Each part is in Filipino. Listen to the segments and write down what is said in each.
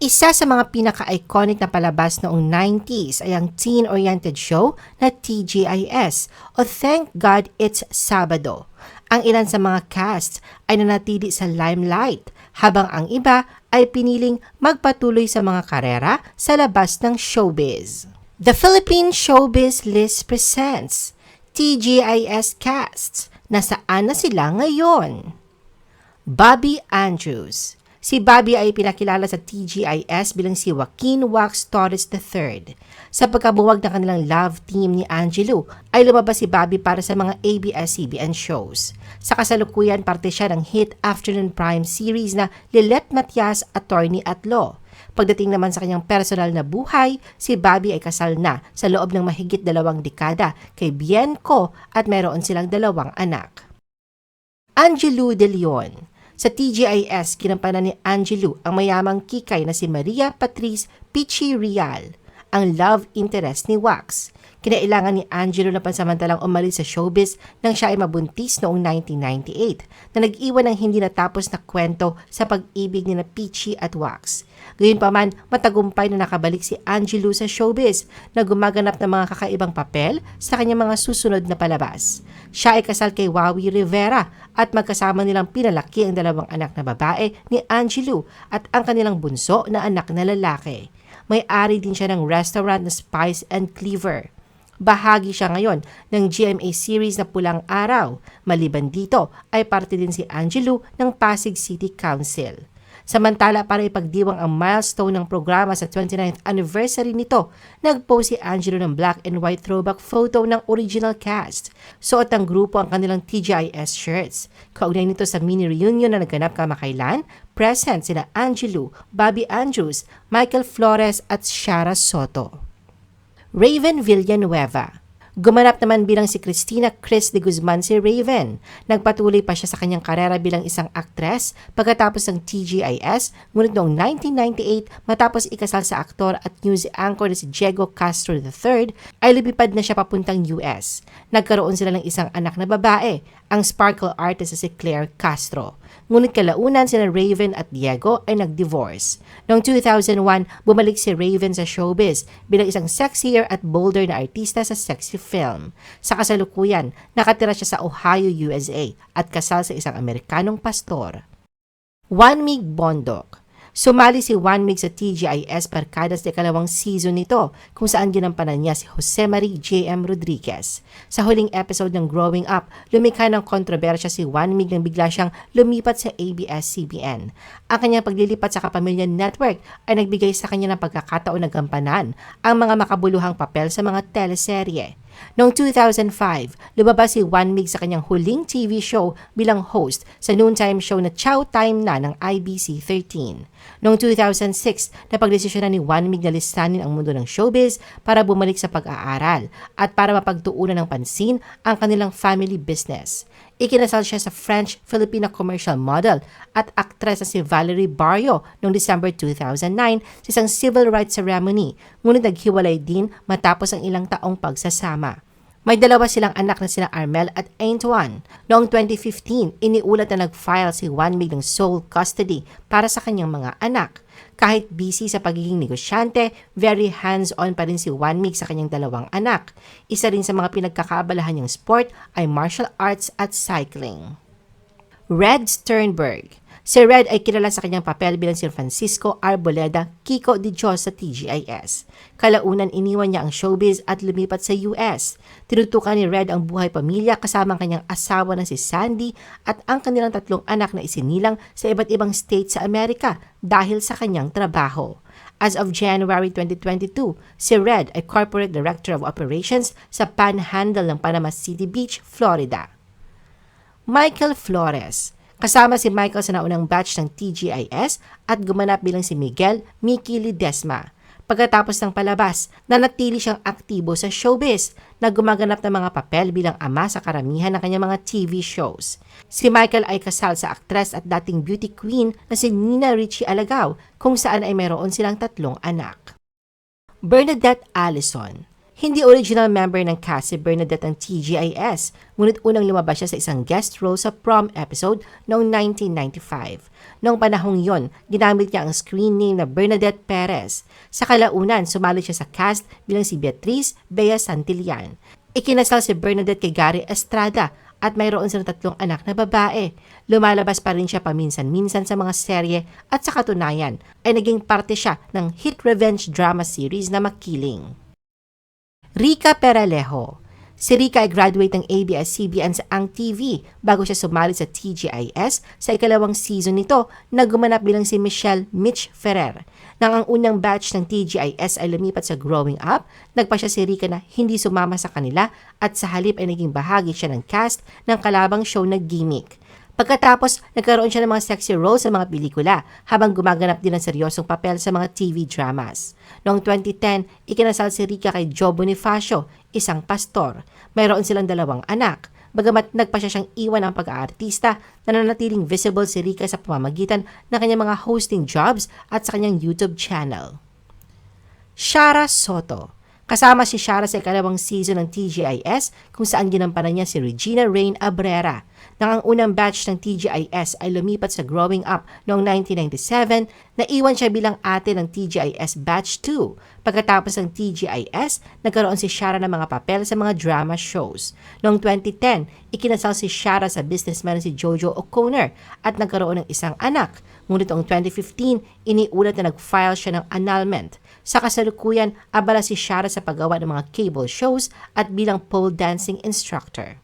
Isa sa mga pinaka-iconic na palabas noong 90s ay ang teen-oriented show na TGIS o Thank God It's Sabado. Ang ilan sa mga cast ay nanatili sa limelight habang ang iba ay piniling magpatuloy sa mga karera sa labas ng showbiz. The Philippine Showbiz List presents TGIS Casts. Nasaan na sila ngayon? Bobby Andrews. Si Bobby ay pinakilala sa TGIS bilang si Joaquin Wax Torres III. Sa pagkabuwag ng kanilang love team ni Angelo, ay lumabas si Bobby para sa mga ABS-CBN shows. Sa kasalukuyan, parte siya ng hit Afternoon Prime series na Lilet Matias, Attorney at Law. Pagdating naman sa kanyang personal na buhay, si Bobby ay kasal na sa loob ng mahigit dalawang dekada kay Bienco at meron silang dalawang anak. Angelo De Leon sa TGIS, kinampanan ni Angelo ang mayamang kikay na si Maria Patrice Pichi Real, ang love interest ni Wax. Kinailangan ni Angelo na pansamantalang umalis sa showbiz nang siya ay mabuntis noong 1998 na nag-iwan ng hindi natapos na kwento sa pag-ibig ni na Peachy at Wax. Gayunpaman, matagumpay na nakabalik si Angelo sa showbiz na gumaganap ng mga kakaibang papel sa kanyang mga susunod na palabas. Siya ay kasal kay Wawi Rivera at magkasama nilang pinalaki ang dalawang anak na babae ni Angelo at ang kanilang bunso na anak na lalaki. May-ari din siya ng restaurant na Spice and Cleaver. Bahagi siya ngayon ng GMA series na Pulang Araw. Maliban dito ay parte din si Angelo ng Pasig City Council. Samantala para ipagdiwang ang milestone ng programa sa 29th anniversary nito, nagpost si Angelo ng black and white throwback photo ng original cast. Suot ang grupo ang kanilang TGIS shirts. Kaugnay nito sa mini reunion na naganap kamakailan, present sina Angelo, Bobby Andrews, Michael Flores at Shara Soto. Raven Villanueva Gumanap naman bilang si Christina Chris de Guzman si Raven. Nagpatuloy pa siya sa kanyang karera bilang isang aktres pagkatapos ng TGIS, ngunit noong 1998 matapos ikasal sa aktor at news anchor na si Diego Castro III, ay lumipad na siya papuntang US. Nagkaroon sila ng isang anak na babae, ang sparkle artist na si Claire Castro. Ngunit kalaunan sina Raven at Diego ay nag-divorce. Noong 2001, bumalik si Raven sa showbiz bilang isang sexier at bolder na artista sa sexy film. Sa kasalukuyan, nakatira siya sa Ohio, USA at kasal sa isang Amerikanong pastor. Juan Mig Bondok Sumali si Juan Mig sa TGIS Barkadas sa ikalawang season nito kung saan ginampanan niya si Jose Marie J.M. Rodriguez. Sa huling episode ng Growing Up, lumikha ng kontrobersya si Juan Mig nang bigla siyang lumipat sa ABS-CBN. Ang kanyang paglilipat sa Kapamilya Network ay nagbigay sa kanya ng pagkakataon na gampanan ang mga makabuluhang papel sa mga teleserye. Noong 2005, lumabas si Juan Mig sa kanyang huling TV show bilang host sa noontime show na Chow Time na ng IBC 13. Noong 2006, napagdesisyon na ni Juan Mig na listanin ang mundo ng showbiz para bumalik sa pag-aaral at para mapagtuunan ng pansin ang kanilang family business. Ikinasal siya sa French-Filipina commercial model at aktres na si Valerie Barrio noong December 2009 sa isang civil rights ceremony, ngunit naghiwalay din matapos ang ilang taong pagsasama. May dalawa silang anak na sina Armel at Antoine. Noong 2015, iniulat na nag-file si Juan ng sole custody para sa kanyang mga anak. Kahit busy sa pagiging negosyante, very hands-on pa rin si Juan Mig sa kanyang dalawang anak. Isa rin sa mga pinagkakaabalahan niyang sport ay martial arts at cycling. Red Sternberg Si Red ay kilala sa kanyang papel bilang si Francisco Arboleda Kiko de Dios sa TGIS. Kalaunan iniwan niya ang showbiz at lumipat sa US. Tinutukan ni Red ang buhay pamilya kasama ang kanyang asawa na si Sandy at ang kanilang tatlong anak na isinilang sa iba't ibang state sa Amerika dahil sa kanyang trabaho. As of January 2022, si Red ay Corporate Director of Operations sa Panhandle ng Panama City Beach, Florida. Michael Flores Kasama si Michael sa naunang batch ng TGIS at gumanap bilang si Miguel Miki Lidesma. Pagkatapos ng palabas, nanatili siyang aktibo sa showbiz na gumaganap ng mga papel bilang ama sa karamihan ng kanyang mga TV shows. Si Michael ay kasal sa aktres at dating beauty queen na si Nina Richie Alagaw kung saan ay mayroon silang tatlong anak. Bernadette Allison Hindi original member ng cast si Bernadette ng TGIS, ngunit unang lumabas siya sa isang guest role sa prom episode noong 1995. Noong panahong yon, ginamit niya ang screen name na Bernadette Perez. Sa kalaunan, sumali siya sa cast bilang si Beatriz Bea Santillan. Ikinasal si Bernadette kay Gary Estrada at mayroon silang tatlong anak na babae. Lumalabas pa rin siya paminsan-minsan sa mga serye at sa katunayan ay naging parte siya ng hit revenge drama series na Makiling. Rica Peralejo. Si Rica ay graduate ng ABS-CBN sa Ang TV bago siya sumali sa TGIS sa ikalawang season nito na gumanap bilang si Michelle Mitch Ferrer. Nang ang unang batch ng TGIS ay lumipat sa Growing Up, nagpa siya si Rica na hindi sumama sa kanila at sa halip ay naging bahagi siya ng cast ng kalabang show na Gimmick. Pagkatapos, nagkaroon siya ng mga sexy roles sa mga pelikula habang gumaganap din ng seryosong papel sa mga TV dramas. Noong 2010, ikinasal si Rica kay Joe Bonifacio, isang pastor. Mayroon silang dalawang anak. Bagamat nagpa siya siyang iwan ang pag-aartista, nananatiling visible si Rica sa pamamagitan ng kanyang mga hosting jobs at sa kanyang YouTube channel. Shara Soto Kasama si Shara sa ikalawang season ng TGIS kung saan ginampanan niya si Regina Rain Abrera. Nang ang unang batch ng TGIS ay lumipat sa Growing Up noong 1997, naiwan siya bilang ate ng TGIS Batch 2. Pagkatapos ng TGIS, nagkaroon si Shara ng mga papel sa mga drama shows. Noong 2010, ikinasal si Shara sa businessman si Jojo O'Connor at nagkaroon ng isang anak. Ngunit noong 2015, iniulat na nag-file siya ng annulment. Sa kasalukuyan, abala si Shara sa paggawa ng mga cable shows at bilang pole dancing instructor.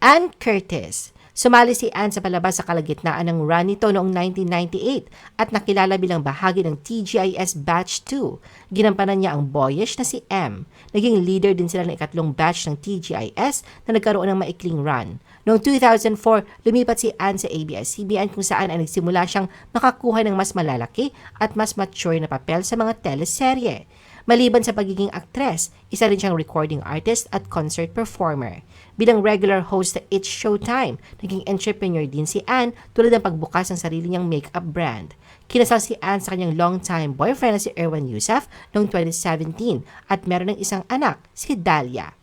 Ann Curtis Sumali si Anne sa palabas sa kalagitnaan ng run nito noong 1998 at nakilala bilang bahagi ng TGIS Batch 2. Ginampanan niya ang boyish na si M. Naging leader din sila ng ikatlong batch ng TGIS na nagkaroon ng maikling run. Noong 2004, lumipat si Anne sa ABS-CBN kung saan ay nagsimula siyang makakuha ng mas malalaki at mas mature na papel sa mga teleserye. Maliban sa pagiging aktres, isa rin siyang recording artist at concert performer. Bilang regular host sa It's Showtime, naging entrepreneur din si Anne tulad ng pagbukas ng sarili niyang makeup brand. Kinasal si Anne sa kanyang long-time boyfriend na si Erwan Yusuf noong 2017 at meron ng isang anak, si Dalia.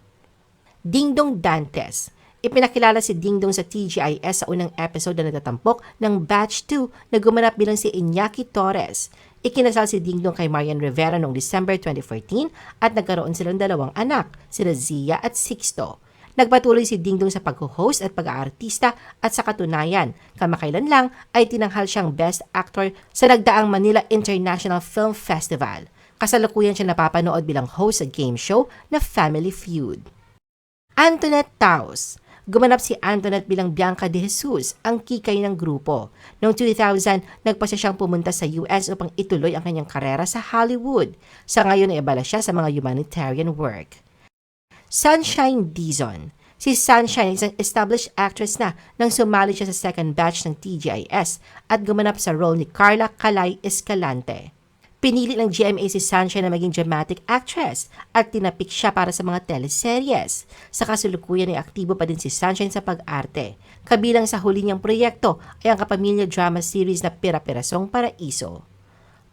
Dingdong Dantes Ipinakilala si Dingdong sa TGIS sa unang episode na natatampok ng Batch 2 na gumanap bilang si Iñaki Torres. Ikinasal si Dingdong kay Marian Rivera noong December 2014 at nagkaroon silang dalawang anak, sila Zia at Sixto. Nagpatuloy si Dingdong sa pag-host at pag-aartista at sa katunayan, kamakailan lang ay tinanghal siyang Best Actor sa nagdaang Manila International Film Festival. Kasalukuyan siya napapanood bilang host sa game show na Family Feud. Antoinette Taos Gumanap si Antoinette bilang Bianca de Jesus, ang kikay ng grupo. Noong 2000, nagpasya siyang pumunta sa US upang ituloy ang kanyang karera sa Hollywood. Sa ngayon ay abala siya sa mga humanitarian work. Sunshine Dizon Si Sunshine isang established actress na nang sumali siya sa second batch ng TGIS at gumanap sa role ni Carla Calay Escalante. Pinili ng GMA si Sunshine na maging dramatic actress at tinapik siya para sa mga teleseryes. Sa kasulukuyan ay aktibo pa din si Sunshine sa pag-arte. Kabilang sa huli niyang proyekto ay ang kapamilya drama series na Pira-Pirasong Paraiso.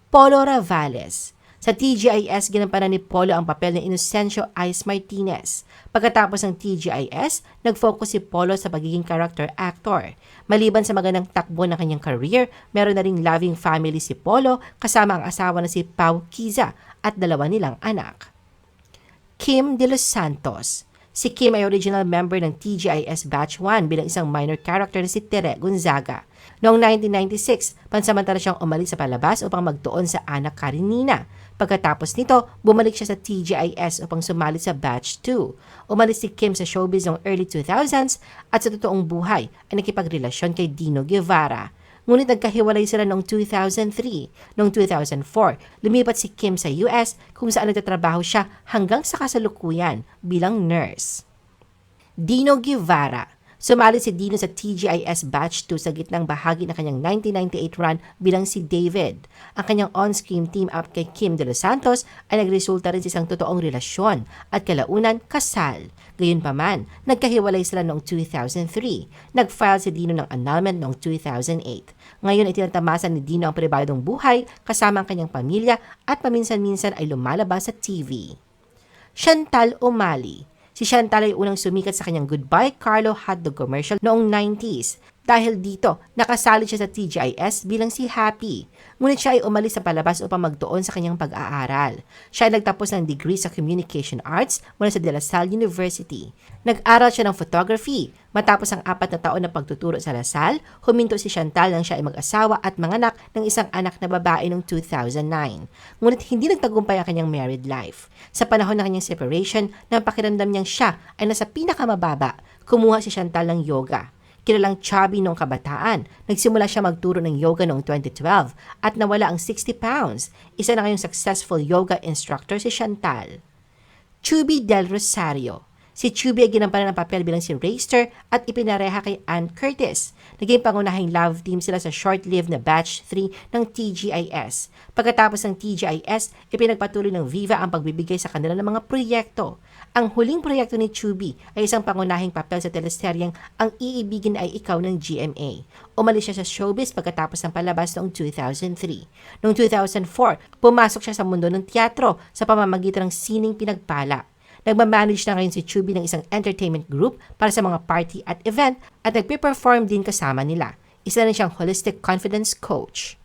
Polo Ravales sa TGIS, ginampanan ni Polo ang papel ni Inocencio Ice Martinez. Pagkatapos ng TGIS, nag-focus si Polo sa pagiging character actor. Maliban sa magandang takbo ng kanyang career, meron na ring loving family si Polo kasama ang asawa na si Pau Kiza at dalawa nilang anak. Kim De Los Santos Si Kim ay original member ng TGIS Batch 1 bilang isang minor character na si Tere Gonzaga. Noong 1996, pansamantala siyang umalis sa palabas upang magtuon sa Anak Karenina. Pagkatapos nito, bumalik siya sa TGIS upang sumali sa Batch 2. Umalis si Kim sa showbiz noong early 2000s at sa totoong buhay ay nakipagrelasyon kay Dino Guevara. Ngunit nagkahiwalay sila noong 2003. Noong 2004, lumipat si Kim sa US kung saan nagtatrabaho siya hanggang sa kasalukuyan bilang nurse. Dino Guevara Sumali si Dino sa TGIS Batch 2 sa gitnang bahagi ng kanyang 1998 run bilang si David. Ang kanyang on-screen team up kay Kim De Los Santos ay nagresulta rin sa isang totoong relasyon at kalaunan kasal. Gayunpaman, nagkahiwalay sila noong 2003. Nag-file si Dino ng annulment noong 2008. Ngayon ay tinatamasan ni Dino ang pribadong buhay kasama ang kanyang pamilya at paminsan-minsan ay lumalabas sa TV. Chantal O'Malley. Si Chantal ay unang sumikat sa kanyang Goodbye Carlo hotdog commercial noong 90s. Dahil dito, nakasali siya sa TGIS bilang si Happy. Ngunit siya ay umalis sa palabas upang magtuon sa kanyang pag-aaral. Siya ay nagtapos ng degree sa Communication Arts mula sa De La Salle University. Nag-aral siya ng photography. Matapos ang apat na taon na pagtuturo sa La Salle, huminto si Chantal nang siya ay mag-asawa at manganak ng isang anak na babae noong 2009. Ngunit hindi nagtagumpay ang kanyang married life. Sa panahon ng kanyang separation, nang pakiramdam niyang siya ay nasa pinakamababa, kumuha si Chantal ng yoga kilalang chubby noong kabataan. Nagsimula siya magturo ng yoga noong 2012 at nawala ang 60 pounds. Isa na ngayong successful yoga instructor si Chantal. Chubby Del Rosario. Si Chubby ay ginampanan ng papel bilang si Rayster at ipinareha kay Ann Curtis. Naging pangunahing love team sila sa short-lived na Batch 3 ng TGIS. Pagkatapos ng TGIS, ipinagpatuloy ng Viva ang pagbibigay sa kanila ng mga proyekto. Ang huling proyekto ni Chubby ay isang pangunahing papel sa teleseryeng Ang Iibigin Ay Ikaw ng GMA. Umalis siya sa showbiz pagkatapos ng palabas noong 2003. Noong 2004, pumasok siya sa mundo ng teatro sa pamamagitan ng sining pinagpala. Nagmamanage na ngayon si Chubby ng isang entertainment group para sa mga party at event at nagpe-perform din kasama nila. Isa na siyang holistic confidence coach.